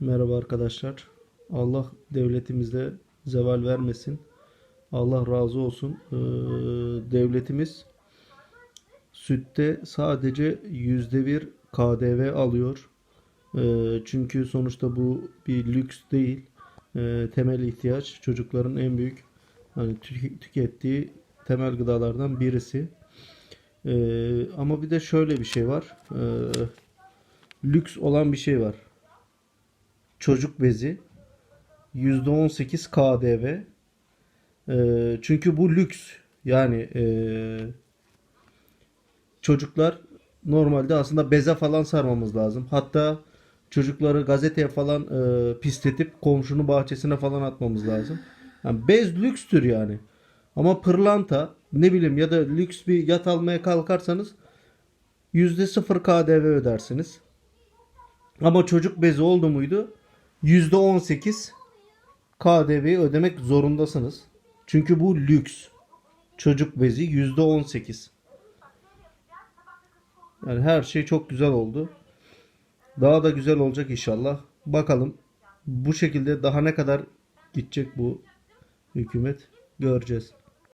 Merhaba arkadaşlar. Allah devletimizde zeval vermesin. Allah razı olsun. Ee, devletimiz sütte sadece yüzde bir KDV alıyor. Ee, çünkü sonuçta bu bir lüks değil. Ee, temel ihtiyaç çocukların en büyük hani tü- tükettiği temel gıdalardan birisi. Ee, ama bir de şöyle bir şey var. Ee, lüks olan bir şey var çocuk bezi %18 KDV Ee, çünkü bu lüks. Yani ee, çocuklar normalde aslında beze falan sarmamız lazım. Hatta çocukları gazeteye falan ee, pisletip komşunun bahçesine falan atmamız lazım. Yani bez lükstür yani. Ama pırlanta ne bileyim ya da lüks bir yat almaya kalkarsanız %0 KDV ödersiniz. Ama çocuk bezi oldu muydu? %18 KDV ödemek zorundasınız. Çünkü bu lüks. Çocuk bezi %18. Yani her şey çok güzel oldu. Daha da güzel olacak inşallah. Bakalım bu şekilde daha ne kadar gidecek bu hükümet göreceğiz.